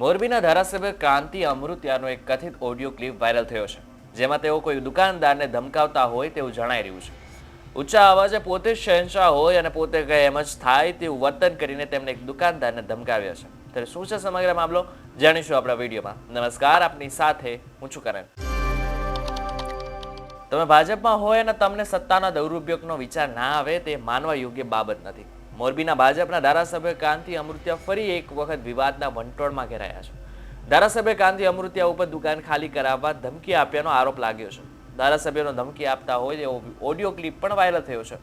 મોરબીના ધારાસભ્ય ક્રાંતિ અમૃતિયાનો એક કથિત ઓડિયો ક્લિપ વાયરલ થયો છે, જેમાં તેઓ કોઈ દુકાનદારને ધમકાવતા હોય તેવું જણાઈ રહ્યું છે. ઊંચા અવાજે પોતે શહેનશાહ હોય અને પોતે કહે એમ જ થાય તેવું વર્તન કરીને તેમણે એક દુકાનદારને ધમકાવ્યા છે. ત્યારે શું છે સમગ્ર મામલો? જાણીશું આપણા વિડીયોમાં. નમસ્કાર, આપની સાથે હું છું કરણ. તમે ભાજપમાં હોય અને તમને સત્તાના દુરુપયોગનો વિચાર ના આવે તે માનવા યોગ્ય બાબત નથી. મોરબીના ભાજપના ધારાસભ્ય કાંતિ અમૃતિયા ફરી એક વખત વિવાદના વંટોળમાં ઘેરાયા છે. ધારાસભ્ય કાંતિ અમૃતિયા ઉપર દુકાન ખાલી કરાવવા ધમકી આપ્યાનો આરોપ લાગ્યો છે. ધારાસભ્યનો ધમકી આપતા હોય તેવો ઓડિયો ક્લિપ પણ વાયરલ થયો છે.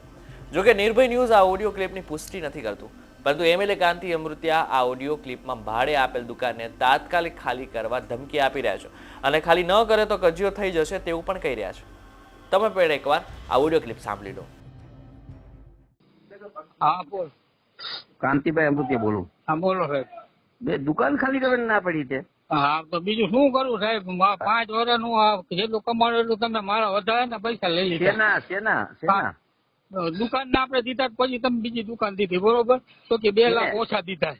જોકે નિર્ભય ન્યૂઝ આ ઓડિયો ક્લિપની પુષ્ટિ નથી કરતું. પરંતુ એમએલએ કાંતિ અમૃતિયા આ ઓડિયો ક્લિપમાં ભાડે આપેલ દુકાનને તાત્કાલિક ખાલી કરવા ધમકી આપી રહ્યા છે. અને ખાલી ન કરે તો કજિયો થઈ જશે તેવું પણ કહી રહ્યા છે. તમે પણ એકવાર આ ઓડિયો ક્લિપ સાંભળી લો. હા બોલ. કાંતિભાઈ અમૃતિયા બોલું? હા બોલો સાહેબ. બે દુકાન ખાલી કરવાની ના પડી છે? હા તો બીજું શું કરું સાહેબ? પાંચ વર્ષનું જેટલું કમાણું એટલું તમે મારા વધારે ને પૈસા લઈ લીધા. શેના શેના શેના? દુકાન ના આપડે દીધા પછી તમે બીજી દુકાન દીધી બરોબર? તો કે બે લાખ ઓછા દીધા.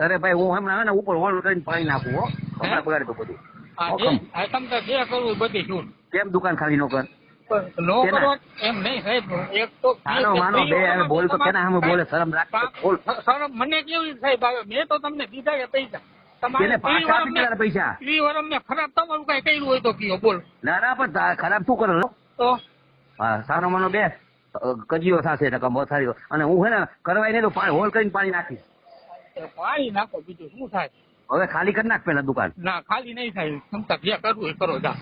અરે ભાઈ હું હમણાં ને ઉપર હોલ કરીને પાણી નાખું હો. હમણાં બગાડી દઉં બધું. તમે જે કરવું બધી છૂટ કેમ દુકાન ખાલી નો કર? નો કરો એમ નહીં સાહેબ. એક તો માનો માનો બે હવે બોલ તો કેના સામે બોલે? શરમ રાખ બોલ. શરમ મને કેવી સાહેબ? આવે મેં તો તમને દીધા છે પૈસા. તમારે પાછા આપી દીધા પૈસા. ત્રીસ વર્ષ મેં ખરાબ તમારું કઈ કર્યું હોય તો કયો બોલ. ના ના પણ ખરાબ શું કરો તો? હા સારો માનો બે. કજીઓ કજીયો થશે મોથારીઓ અને હું હે ને કરવાય નહીં તો પાણી હોલ કરીને પાણી નાખીશ. પાણી નાખો બીજું શું થાય? હવે ખાલી કરી નાખ પેલા દુકાન. ના ખાલી નહીં થાય. ક્ષમતા જે કરવું એ કરો જા.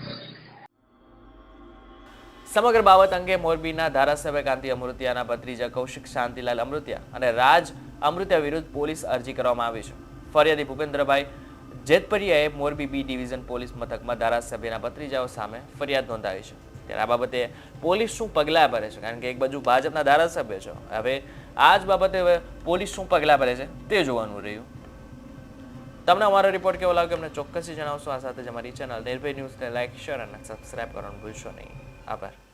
સમગ્ર બાબત અંગે મોરબીના ધારાસભ્ય કાંતિ અમૃતિયાના ભત્રીજા કૌશિક શાંતિલાલ અમૃતિયા અને રાજ અમૃતિયા વિરુદ્ધ પોલીસ અરજી કરવામાં આવી છે. ફરિયાદી ભૂપેન્દ્રભાઈ જેતપરિયાએ મોરબી બી ડિવિઝન પોલીસ મથકમાં ધારાસભ્યના ભત્રીજાઓ સામે ફરિયાદ નોંધાવી છે. ત્યારે આ બાબતે પોલીસ શું પગલાં ભરે છે? કારણ કે એક બાજુ ભાજપના ધારાસભ્ય છે. હવે આ જ બાબતે હવે પોલીસ શું પગલાં ભરે છે તે જોવાનું રહ્યું. તમને અમારો રિપોર્ટ કેવો લાગ્યો? અમને ચોક્કસથી જણાવશો. આ સાથે જ અમારી ચેનલ નિર્ભય ન્યૂઝને લાઇક શેર અને સબસ્ક્રાઇબ કરવાનું ભૂલશો નહીં. haber.